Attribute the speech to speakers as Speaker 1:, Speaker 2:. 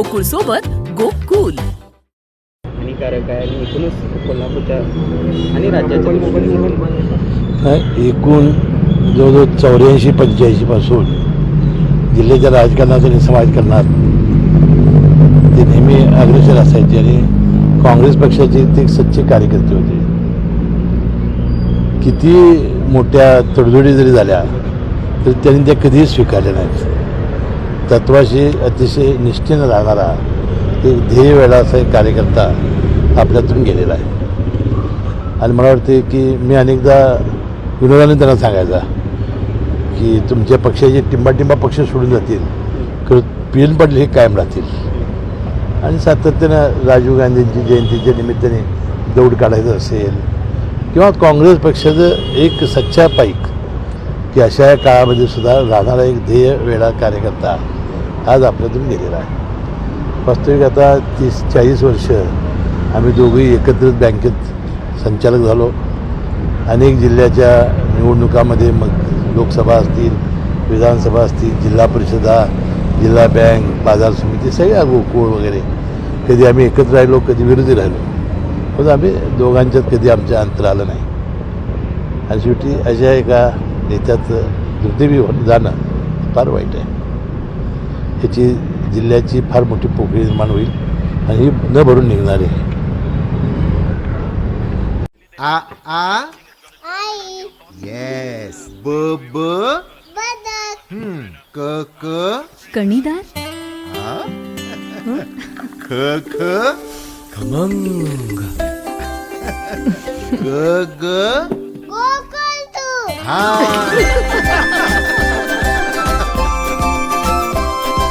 Speaker 1: गोकुळ सोबत गोकुल.
Speaker 2: हानिकारक आहे आणि एकूणच कोल्हापूरच्या आणि राज्याच्या
Speaker 3: एकूण जवळजवळ चौऱ्याऐंशी पंच्याऐंशीपासून जिल्ह्याच्या राजकारणात आणि समाजकारणात ते नेहमी अग्रेसर असायचे आणि काँग्रेस पक्षाचे ते सच्चे कार्यकर्ते होते. किती मोठ्या तडजोडी जरी झाल्या तरी त्यांनी त्या कधीही स्वीकारल्या नाहीत. तत्वाशी अतिशय निष्ठेनं राहणारा एक ध्येय वेळा असा एक कार्यकर्ता आपल्यातून गेलेला आहे. आणि मला वाटते की मी अनेकदा विनोदाने त्यांना सांगायचा की तुमच्या पक्षाचे टिंबाटिंबा पक्ष सोडून जातील खरं पिन पडले हे कायम राहतील. आणि सातत्यानं राजीव गांधींची जयंतीच्या निमित्ताने दौड काढायचं असेल किंवा काँग्रेस पक्षाचं एक सच्चा पाईक की अशा काळामध्ये सुद्धा राहणारा एक ध्येय वेळा कार्यकर्ता आज आपल्यातून गेलेला आहे. वास्तविक आता तीस चाळीस वर्ष आम्ही दोघंही एकत्रित बँकेत संचालक झालो. अनेक जिल्ह्याच्या निवडणुकामध्ये मग लोकसभा असतील विधानसभा असतील जिल्हा परिषदा जिल्हा बँक बाजार समिती सगळ्या गोकुळ वगैरे. कधी आम्ही एकत्र राहिलो कधी विरोधी राहिलो. पण आम्ही दोघांच्यात कधी आमच्या अंतर आलं नाही. आणि शेवटी अशा एका नेत्याचं दुर्दैवी जाणं फार वाईट आहे. याची जिल्ह्याची फार मोठी पोकळी निर्माण होईल आणि ही न भरून निघणार आहे.
Speaker 4: आ आ?
Speaker 5: आई.
Speaker 4: येस ब ब?
Speaker 5: बदक.
Speaker 4: हम्म, क क?
Speaker 6: कणीदार?
Speaker 4: ख ख?
Speaker 3: खमंग.
Speaker 4: ग ग? हा.